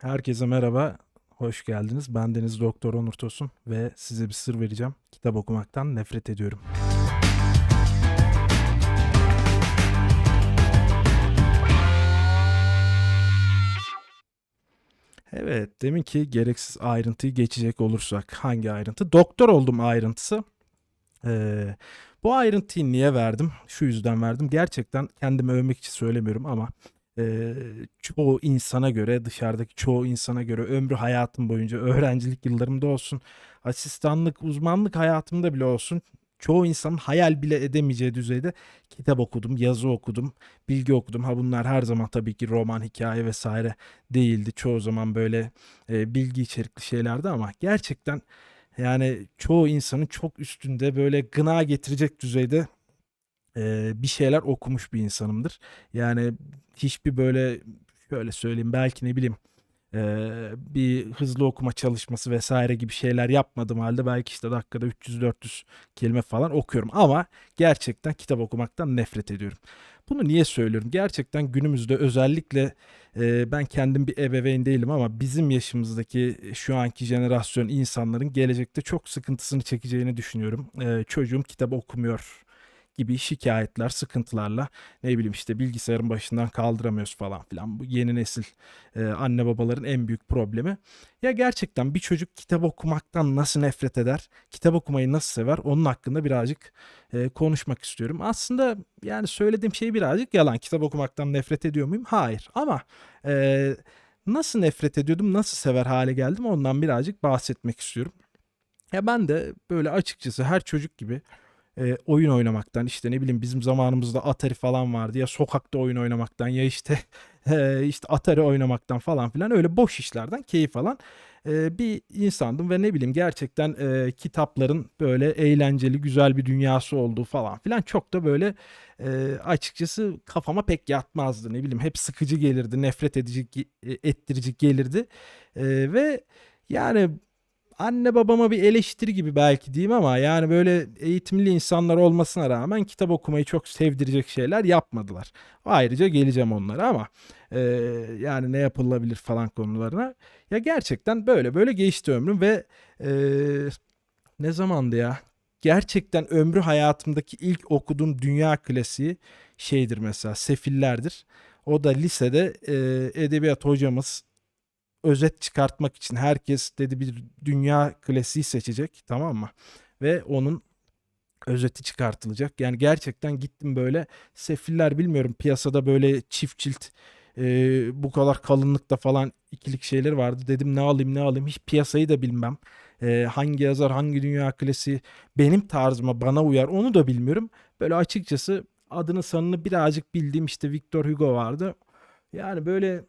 Herkese merhaba, hoş geldiniz. Ben Deniz Doktor Onur Tosun ve size bir sır vereceğim. Kitap okumaktan nefret ediyorum. Evet, demin ki gereksiz ayrıntıyı geçecek olursak hangi ayrıntı? Doktor oldum ayrıntısı. Ee, bu ayrıntıyı niye verdim? Şu yüzden verdim. Gerçekten kendimi övmek için söylemiyorum ama e, çoğu insana göre, dışarıdaki çoğu insana göre ömrü hayatım boyunca, öğrencilik yıllarımda olsun, asistanlık, uzmanlık hayatımda bile olsun, çoğu insanın hayal bile edemeyeceği düzeyde kitap okudum, yazı okudum, bilgi okudum. Ha bunlar her zaman tabii ki roman, hikaye vesaire değildi. Çoğu zaman böyle e, bilgi içerikli şeylerdi ama gerçekten yani çoğu insanın çok üstünde böyle gına getirecek düzeyde e, bir şeyler okumuş bir insanımdır. Yani hiçbir böyle şöyle söyleyeyim belki ne bileyim e, bir hızlı okuma çalışması vesaire gibi şeyler yapmadım halde belki işte dakikada 300-400 kelime falan okuyorum. Ama gerçekten kitap okumaktan nefret ediyorum. Bunu niye söylüyorum? Gerçekten günümüzde özellikle e, ben kendim bir ebeveyn değilim ama bizim yaşımızdaki şu anki jenerasyon insanların gelecekte çok sıkıntısını çekeceğini düşünüyorum. E, çocuğum kitap okumuyor gibi şikayetler, sıkıntılarla ne bileyim işte bilgisayarın başından kaldıramıyoruz falan filan. Bu yeni nesil e, anne babaların en büyük problemi. Ya gerçekten bir çocuk kitap okumaktan nasıl nefret eder, kitap okumayı nasıl sever onun hakkında birazcık e, konuşmak istiyorum. Aslında yani söylediğim şey birazcık yalan. Kitap okumaktan nefret ediyor muyum? Hayır. Ama e, nasıl nefret ediyordum, nasıl sever hale geldim ondan birazcık bahsetmek istiyorum. Ya ben de böyle açıkçası her çocuk gibi e, oyun oynamaktan işte ne bileyim bizim zamanımızda Atari falan vardı ya sokakta oyun oynamaktan ya işte e, işte Atari oynamaktan falan filan öyle boş işlerden keyif alan e, bir insandım ve ne bileyim gerçekten e, kitapların böyle eğlenceli güzel bir dünyası olduğu falan filan çok da böyle e, açıkçası kafama pek yatmazdı. Ne bileyim hep sıkıcı gelirdi nefret edici e, ettirici gelirdi. E, ve yani anne babama bir eleştiri gibi belki diyeyim ama yani böyle eğitimli insanlar olmasına rağmen kitap okumayı çok sevdirecek şeyler yapmadılar. Ayrıca geleceğim onlara ama e, yani ne yapılabilir falan konularına. Ya gerçekten böyle böyle geçti ömrüm ve e, ne zamandı ya? Gerçekten ömrü hayatımdaki ilk okuduğum dünya klasiği şeydir mesela Sefiller'dir. O da lisede e, edebiyat hocamız özet çıkartmak için herkes dedi bir dünya klasiği seçecek tamam mı? Ve onun özeti çıkartılacak. Yani gerçekten gittim böyle sefiller bilmiyorum piyasada böyle çift cilt e, bu kadar kalınlıkta falan ikilik şeyler vardı. Dedim ne alayım ne alayım hiç piyasayı da bilmem. E, hangi yazar hangi dünya klasiği benim tarzıma bana uyar onu da bilmiyorum. Böyle açıkçası adını sanını birazcık bildiğim işte Victor Hugo vardı. Yani böyle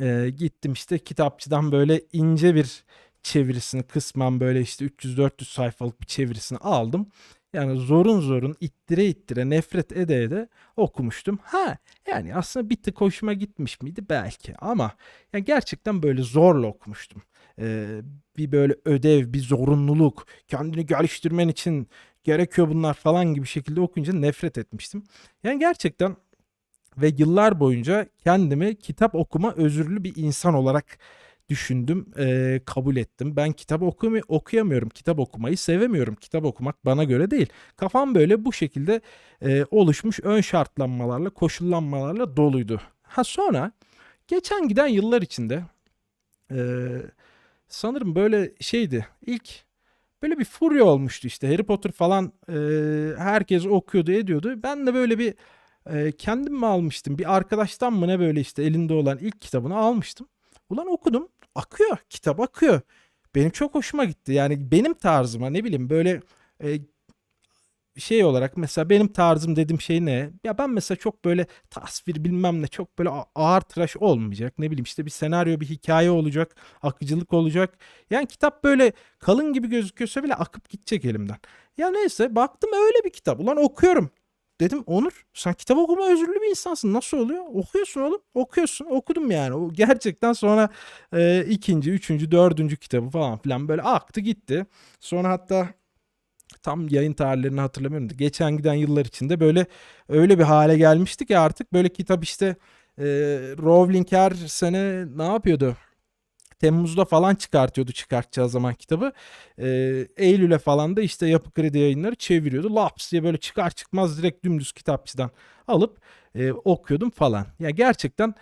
Eee, gittim işte kitapçıdan böyle ince bir çevirisini kısmen böyle işte 300-400 sayfalık bir çevirisini aldım. Yani zorun zorun ittire ittire nefret ede ede okumuştum. Ha yani aslında bir tık hoşuma gitmiş miydi belki ama yani gerçekten böyle zorla okumuştum. Eee, bir böyle ödev, bir zorunluluk, kendini geliştirmen için gerekiyor bunlar falan gibi şekilde okuyunca nefret etmiştim. Yani gerçekten ve yıllar boyunca kendimi kitap okuma özürlü bir insan olarak düşündüm, eee, kabul ettim. Ben kitap okumi okuyamıyorum, kitap okumayı sevemiyorum. Kitap okumak bana göre değil. Kafam böyle bu şekilde, eee, oluşmuş ön şartlanmalarla, koşullanmalarla doluydu. Ha, sonra geçen giden yıllar içinde, eee, sanırım böyle şeydi, ilk böyle bir furya olmuştu işte Harry Potter falan, eee, herkes okuyordu ediyordu. Ben de böyle bir Eee, kendim mi almıştım? Bir arkadaştan mı ne böyle işte elinde olan ilk kitabını almıştım. Ulan okudum. Akıyor. Kitap akıyor. Benim çok hoşuma gitti. Yani benim tarzıma ne bileyim böyle e, şey olarak mesela benim tarzım dediğim şey ne? Ya ben mesela çok böyle tasvir bilmem ne çok böyle ağır tıraş olmayacak. Ne bileyim işte bir senaryo bir hikaye olacak. Akıcılık olacak. Yani kitap böyle kalın gibi gözüküyorsa bile akıp gidecek elimden. Ya neyse baktım öyle bir kitap. Ulan okuyorum. Dedim Onur sen kitap okuma özürlü bir insansın. Nasıl oluyor? Okuyorsun oğlum. Okuyorsun. Okudum yani. O gerçekten sonra e, ikinci, üçüncü, dördüncü kitabı falan filan böyle aktı gitti. Sonra hatta tam yayın tarihlerini hatırlamıyorum da geçen giden yıllar içinde böyle öyle bir hale gelmişti ki artık böyle kitap işte e, Rowling her sene ne yapıyordu? Temmuz'da falan çıkartıyordu çıkartacağı zaman kitabı. Ee, Eylül'e falan da işte Yapı Kredi yayınları çeviriyordu. Laps diye böyle çıkar çıkmaz direkt dümdüz kitapçıdan alıp e, okuyordum falan. Ya gerçekten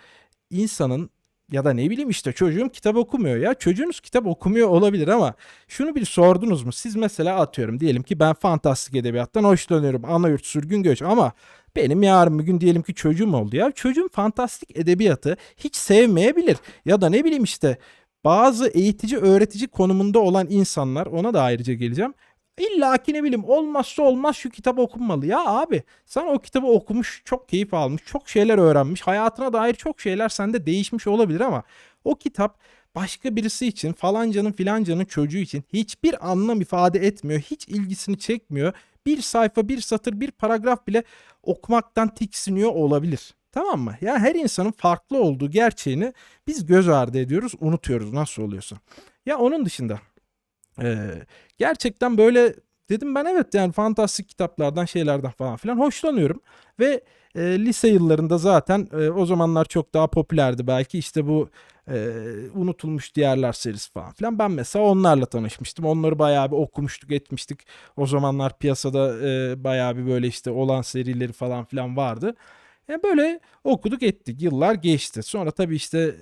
insanın ya da ne bileyim işte çocuğum kitap okumuyor ya. Çocuğunuz kitap okumuyor olabilir ama şunu bir sordunuz mu? Siz mesela atıyorum diyelim ki ben fantastik edebiyattan hoşlanıyorum. Anayurt sürgün göç ama benim yarın bir gün diyelim ki çocuğum oldu ya. Çocuğum fantastik edebiyatı hiç sevmeyebilir. Ya da ne bileyim işte bazı eğitici öğretici konumunda olan insanlar ona da ayrıca geleceğim. İlla ki ne bileyim olmazsa olmaz şu kitap okunmalı. Ya abi sen o kitabı okumuş, çok keyif almış, çok şeyler öğrenmiş, hayatına dair çok şeyler sende değişmiş olabilir ama o kitap başka birisi için falancanın filancanın çocuğu için hiçbir anlam ifade etmiyor. Hiç ilgisini çekmiyor. Bir sayfa, bir satır, bir paragraf bile okumaktan tiksiniyor olabilir. Tamam mı? Ya her insanın farklı olduğu gerçeğini biz göz ardı ediyoruz, unutuyoruz nasıl oluyorsa. Ya onun dışında ee, gerçekten böyle dedim ben evet yani fantastik kitaplardan şeylerden falan filan hoşlanıyorum ve e, lise yıllarında zaten e, o zamanlar çok daha popülerdi belki işte bu e, unutulmuş diğerler serisi falan filan ben mesela onlarla tanışmıştım onları bayağı bir okumuştuk etmiştik o zamanlar piyasada e, bayağı bir böyle işte olan serileri falan filan vardı. Yani böyle okuduk ettik. Yıllar geçti. Sonra tabii işte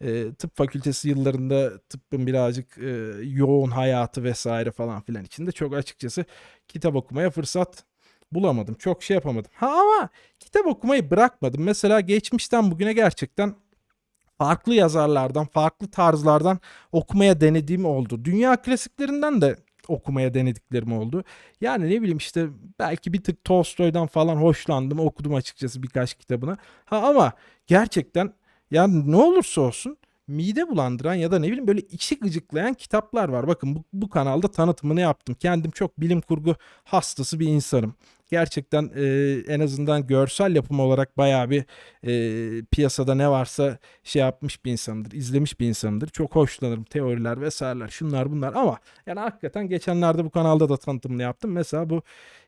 e, tıp fakültesi yıllarında tıbbın birazcık e, yoğun hayatı vesaire falan filan içinde çok açıkçası kitap okumaya fırsat bulamadım. Çok şey yapamadım. Ha ama kitap okumayı bırakmadım. Mesela geçmişten bugüne gerçekten farklı yazarlardan, farklı tarzlardan okumaya denediğim oldu. Dünya klasiklerinden de okumaya denediklerim oldu. Yani ne bileyim işte belki bir tık Tolstoy'dan falan hoşlandım. Okudum açıkçası birkaç kitabını. Ha ama gerçekten yani ne olursa olsun mide bulandıran ya da ne bileyim böyle içi gıcıklayan kitaplar var. Bakın bu, bu kanalda tanıtımını yaptım. Kendim çok bilim kurgu hastası bir insanım. Gerçekten e, en azından görsel yapım olarak bayağı bir e, piyasada ne varsa şey yapmış bir insandır, izlemiş bir insandır. Çok hoşlanırım teoriler vesaireler şunlar bunlar ama yani hakikaten geçenlerde bu kanalda da tanıtımını yaptım. Mesela bu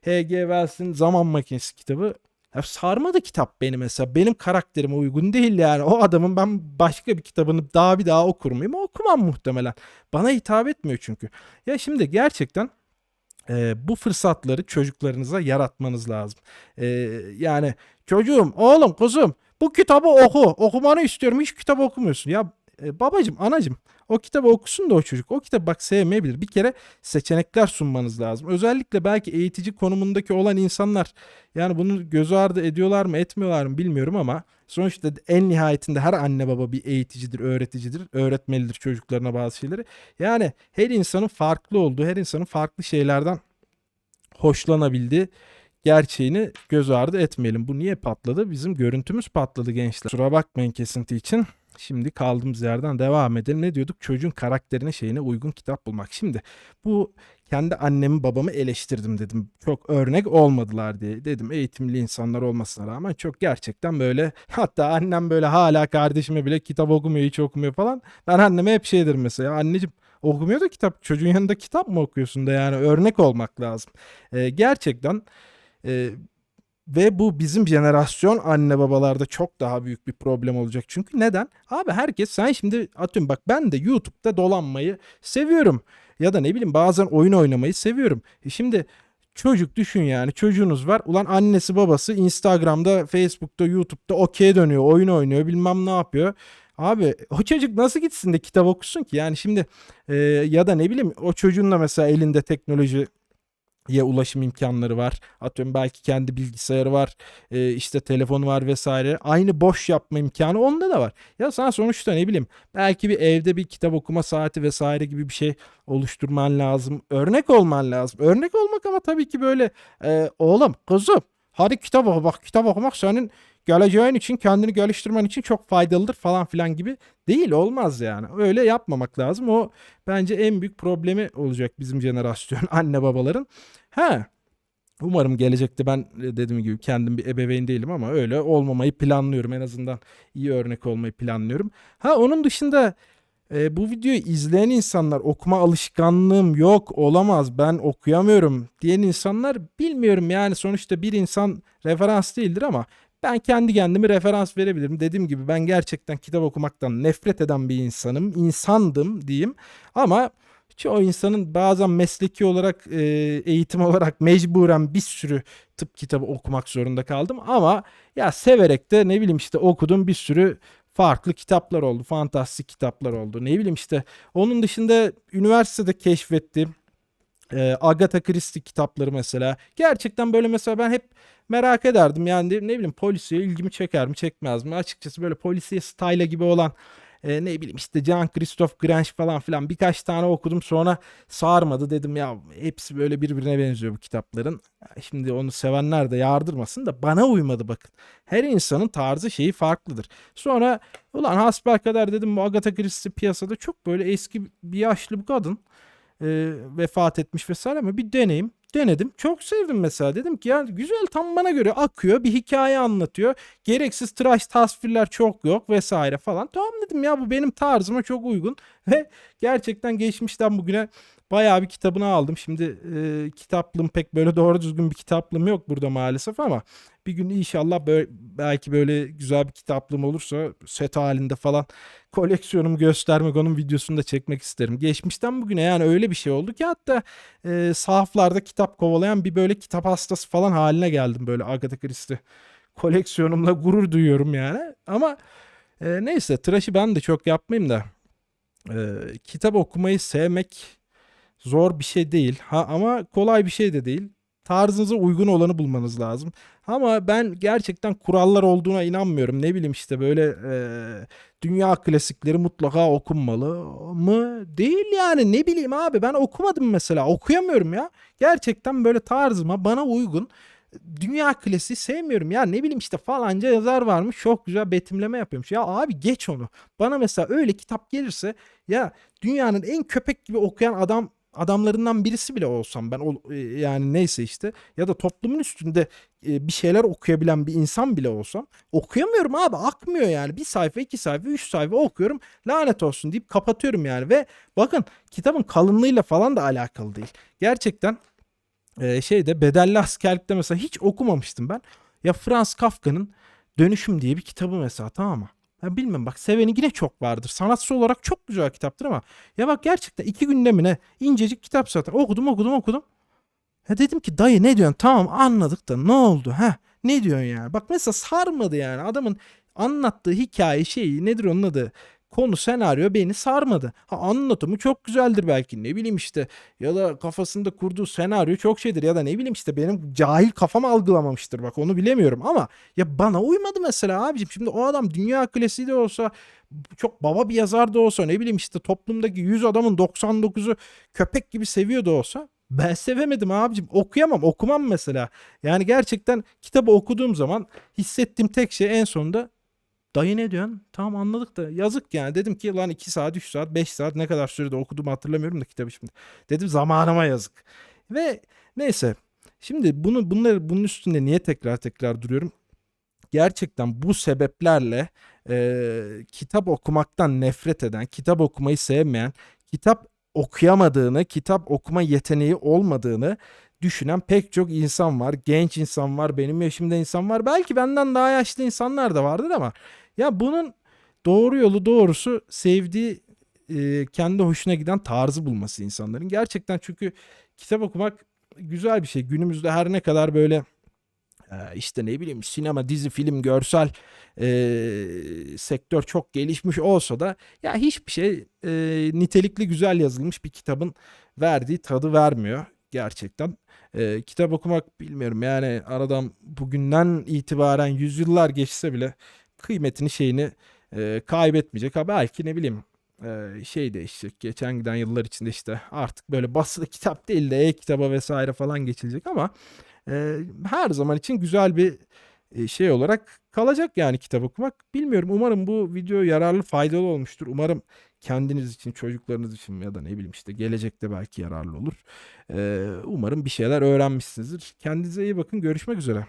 H.G. Wells'in Zaman Makinesi kitabı ya sarmadı kitap beni mesela. Benim karakterime uygun değil yani. O adamın ben başka bir kitabını daha bir daha okur muyum? Okumam muhtemelen. Bana hitap etmiyor çünkü. Ya şimdi gerçekten e, bu fırsatları çocuklarınıza yaratmanız lazım. E, yani çocuğum, oğlum, kızım bu kitabı oku. Okumanı istiyorum. Hiç kitap okumuyorsun. Ya e, babacım, anacım o kitabı okusun da o çocuk. O kitabı bak sevmeyebilir. Bir kere seçenekler sunmanız lazım. Özellikle belki eğitici konumundaki olan insanlar yani bunu göz ardı ediyorlar mı etmiyorlar mı bilmiyorum ama sonuçta en nihayetinde her anne baba bir eğiticidir, öğreticidir, öğretmelidir çocuklarına bazı şeyleri. Yani her insanın farklı olduğu, her insanın farklı şeylerden hoşlanabildiği gerçeğini göz ardı etmeyelim. Bu niye patladı? Bizim görüntümüz patladı gençler. Kusura bakmayın kesinti için. Şimdi kaldığımız yerden devam edelim. Ne diyorduk? Çocuğun karakterine şeyine uygun kitap bulmak. Şimdi bu kendi annemi babamı eleştirdim dedim. Çok örnek olmadılar diye. Dedim eğitimli insanlar olmasına rağmen çok gerçekten böyle hatta annem böyle hala kardeşime bile kitap okumuyor hiç okumuyor falan. Ben anneme hep şeydir mesela anneciğim okumuyor da kitap çocuğun yanında kitap mı okuyorsun da yani örnek olmak lazım. Ee, gerçekten e, ve bu bizim jenerasyon anne babalarda çok daha büyük bir problem olacak. Çünkü neden? Abi herkes sen şimdi atıyorum bak ben de YouTube'da dolanmayı seviyorum. Ya da ne bileyim bazen oyun oynamayı seviyorum. E şimdi çocuk düşün yani çocuğunuz var. Ulan annesi babası Instagram'da, Facebook'ta, YouTube'da okey dönüyor, oyun oynuyor bilmem ne yapıyor. Abi o çocuk nasıl gitsin de kitap okusun ki? Yani şimdi e, ya da ne bileyim o çocuğun da mesela elinde teknoloji ya ulaşım imkanları var. Atıyorum belki kendi bilgisayarı var, e, işte telefonu var vesaire. Aynı boş yapma imkanı onda da var. Ya sen sonuçta ne bileyim belki bir evde bir kitap okuma saati vesaire gibi bir şey oluşturman lazım. Örnek olman lazım. Örnek olmak ama tabii ki böyle e, oğlum kızım hadi kitap oku bak kitap okumak senin geleceğin için kendini geliştirmen için çok faydalıdır falan filan gibi değil olmaz yani. Öyle yapmamak lazım. O bence en büyük problemi olacak bizim jenerasyon anne babaların. Ha Umarım gelecekte ben e, dediğim gibi kendim bir ebeveyn değilim ama öyle olmamayı planlıyorum. En azından iyi örnek olmayı planlıyorum. Ha onun dışında e, bu videoyu izleyen insanlar okuma alışkanlığım yok olamaz ben okuyamıyorum diyen insanlar bilmiyorum yani sonuçta bir insan referans değildir ama Ben kendi kendime referans verebilirim. Dediğim gibi ben gerçekten kitap okumaktan nefret eden bir insanım. İnsandım diyeyim. Ama çoğu insanın bazen mesleki olarak, e, eğitim olarak mecburen bir sürü tıp kitabı okumak zorunda kaldım. Ama ya severek de ne bileyim işte okuduğum bir sürü farklı kitaplar oldu. Fantastik kitaplar oldu. Ne bileyim işte onun dışında üniversitede keşfettiğim e, Agatha Christie kitapları mesela. Gerçekten böyle mesela ben hep merak ederdim. Yani ne bileyim polisiye ilgimi çeker mi çekmez mi? Açıkçası böyle polisiye style gibi olan e, ne bileyim işte Jean Christophe Grange falan filan birkaç tane okudum sonra sarmadı dedim ya hepsi böyle birbirine benziyor bu kitapların. Şimdi onu sevenler de yardırmasın da bana uymadı bakın. Her insanın tarzı şeyi farklıdır. Sonra ulan hasbelkader dedim bu Agatha Christie piyasada çok böyle eski bir yaşlı bir kadın e, vefat etmiş vesaire ama bir deneyim. Denedim. Çok sevdim mesela. Dedim ki ya güzel tam bana göre akıyor. Bir hikaye anlatıyor. Gereksiz tıraş tasvirler çok yok vesaire falan. Tamam dedim ya bu benim tarzıma çok uygun. Ve gerçekten geçmişten bugüne bayağı bir kitabını aldım. Şimdi e, kitaplığım pek böyle doğru düzgün bir kitaplığım yok burada maalesef ama bir gün inşallah böyle, belki böyle güzel bir kitaplığım olursa set halinde falan koleksiyonumu göstermek onun videosunu da çekmek isterim. Geçmişten bugüne yani öyle bir şey oldu ki hatta e, sahaflarda kitap kovalayan bir böyle kitap hastası falan haline geldim böyle Agatha Christie koleksiyonumla gurur duyuyorum yani. Ama e, neyse tıraşı ben de çok yapmayayım da e, kitap okumayı sevmek zor bir şey değil. Ha, ama kolay bir şey de değil. Tarzınıza uygun olanı bulmanız lazım. Ama ben gerçekten kurallar olduğuna inanmıyorum. Ne bileyim işte böyle e, dünya klasikleri mutlaka okunmalı mı? Değil yani ne bileyim abi ben okumadım mesela okuyamıyorum ya. Gerçekten böyle tarzıma bana uygun dünya klasiği sevmiyorum ya ne bileyim işte falanca yazar varmış çok güzel betimleme yapıyormuş. Ya abi geç onu. Bana mesela öyle kitap gelirse ya dünyanın en köpek gibi okuyan adam adamlarından birisi bile olsam ben o, e, yani neyse işte ya da toplumun üstünde e, bir şeyler okuyabilen bir insan bile olsam okuyamıyorum abi akmıyor yani. Bir sayfa iki sayfa üç sayfa okuyorum lanet olsun deyip kapatıyorum yani. Ve bakın kitabın kalınlığıyla falan da alakalı değil. Gerçekten e, şeyde bedelli askerlikte mesela hiç okumamıştım ben. Ya Franz Kafka'nın Dönüşüm diye bir kitabı mesela tamam mı? Ben bilmem bak seveni yine çok vardır. Sanatsal olarak çok güzel kitaptır ama ya bak gerçekten iki günde mi ne incecik kitap zaten. Okudum okudum okudum. Ya dedim ki dayı ne diyorsun? Tamam anladık da ne oldu? Ha ne diyorsun yani? Bak mesela sarmadı yani. Adamın anlattığı hikaye şeyi nedir onun adı? Konu senaryo beni sarmadı. Ha anlatımı çok güzeldir belki ne bileyim işte ya da kafasında kurduğu senaryo çok şeydir ya da ne bileyim işte benim cahil kafam algılamamıştır bak onu bilemiyorum ama ya bana uymadı mesela abicim şimdi o adam dünya klasiği de olsa çok baba bir yazar da olsa ne bileyim işte toplumdaki 100 adamın 99'u köpek gibi seviyor da olsa ben sevemedim abicim. Okuyamam, okumam mesela. Yani gerçekten kitabı okuduğum zaman hissettiğim tek şey en sonunda Dayı ne diyorsun? Tamam anladık da yazık yani. Dedim ki lan 2 saat, 3 saat, 5 saat ne kadar sürede okuduğumu hatırlamıyorum da kitabı şimdi. Dedim zamanıma yazık. Ve neyse. Şimdi bunu bunları bunun üstünde niye tekrar tekrar duruyorum? Gerçekten bu sebeplerle e, kitap okumaktan nefret eden, kitap okumayı sevmeyen, kitap okuyamadığını, kitap okuma yeteneği olmadığını düşünen pek çok insan var. Genç insan var, benim yaşımda insan var. Belki benden daha yaşlı insanlar da vardır ama ya bunun doğru yolu doğrusu sevdiği e, kendi hoşuna giden tarzı bulması insanların. Gerçekten çünkü kitap okumak güzel bir şey. Günümüzde her ne kadar böyle e, işte ne bileyim sinema, dizi, film, görsel e, sektör çok gelişmiş olsa da ya hiçbir şey e, nitelikli güzel yazılmış bir kitabın verdiği tadı vermiyor gerçekten. E, kitap okumak bilmiyorum yani aradan bugünden itibaren yüzyıllar geçse bile kıymetini şeyini e, kaybetmeyecek. Ha belki ne bileyim e, şey değişecek. Geçen giden yıllar içinde işte artık böyle basılı kitap değil de e-kitaba vesaire falan geçilecek ama e, her zaman için güzel bir e, şey olarak kalacak yani kitap okumak. Bilmiyorum umarım bu video yararlı faydalı olmuştur. Umarım kendiniz için çocuklarınız için ya da ne bileyim işte gelecekte belki yararlı olur. E, umarım bir şeyler öğrenmişsinizdir. Kendinize iyi bakın görüşmek üzere.